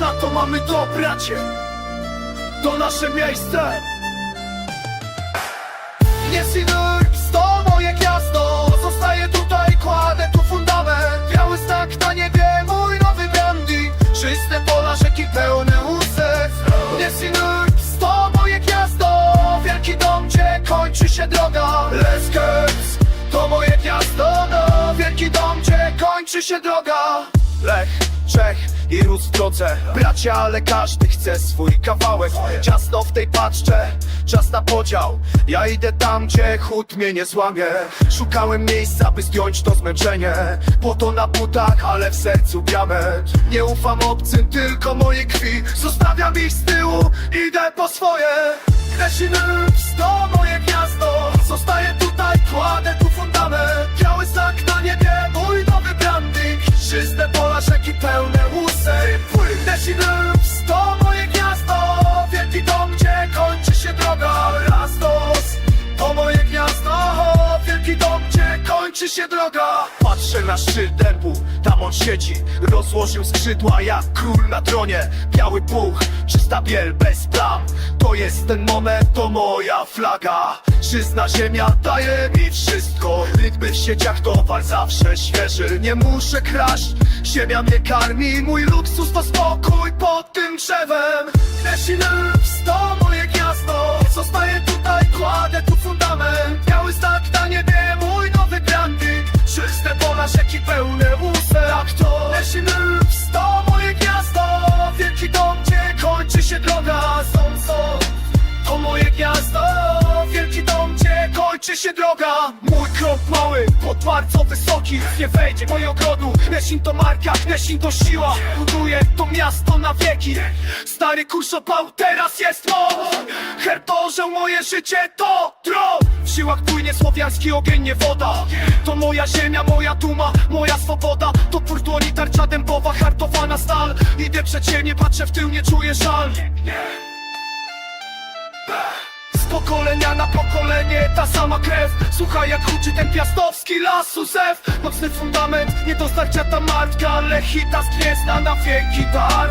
Na to, mamy to, bracie. To nasze miejsce. Nie synuj, to moje gniazdo Zostaję tutaj, kładę tu fundament. Biały znak na niebie, mój nowy branding Czyste pola, rzeki pełne łusek. Nie synuj, to moje gniazdo Wielki dom, gdzie kończy się droga. Leskers, to moje gniazdo no, Wielki dom, gdzie kończy się droga. Lech, Czech i Rus w drodze. Bracia, ale każdy chce swój kawałek. Ciasno w tej paczce, czas na podział. Ja idę tam, gdzie chód mnie nie złamie. Szukałem miejsca, by zdjąć to zmęczenie. Po to na butach, ale w sercu diament Nie ufam obcym, tylko mojej krwi. Zostawiam ich z tyłu, idę po swoje. Kresiny, to moje gniazdo. Zostaję kończy się droga. Patrzę na szczyt dębu, tam on siedzi. Rozłożył skrzydła jak król na tronie. Biały puch, czysta biel bez plam. To jest ten moment, to moja flaga. Czysta ziemia daje mi wszystko. Rytmy w sieciach towar zawsze świeży. Nie muszę kraść, ziemia mnie karmi. Mój luksus to spokój pod tym drzewem. Kresziny, to moje gniazdo rzeki pełne łusek Tak to? Kresziny, to moje gniazdo. Wielki dom, gdzie kończy się droga. Są, są, to moje gniazdo. Wielki dom, gdzie kończy się droga. Mój krok mały, pod bardzo wysoki. Nie wejdzie moje ogrodu. Lesin to marka, Lesin to siła. Buduję to miasto na wieki. Stary kuszopał, teraz jest moc Herb to, że moje życie to tron W siłach płynie słowiański ogień, nie woda. To moja ziemia, moja duma, moja swoboda. To pór dłoni, tarcza dębowa, hartowana stal. Idę przed ciebie, patrzę w tył, nie czuję żal. Z pokolenia na pokolenie ta sama krew. Słuchaj jak huczy ten piastowski lasu zew Mocny fundament, nie dostarcza ta martka Ale hita z na wieki dar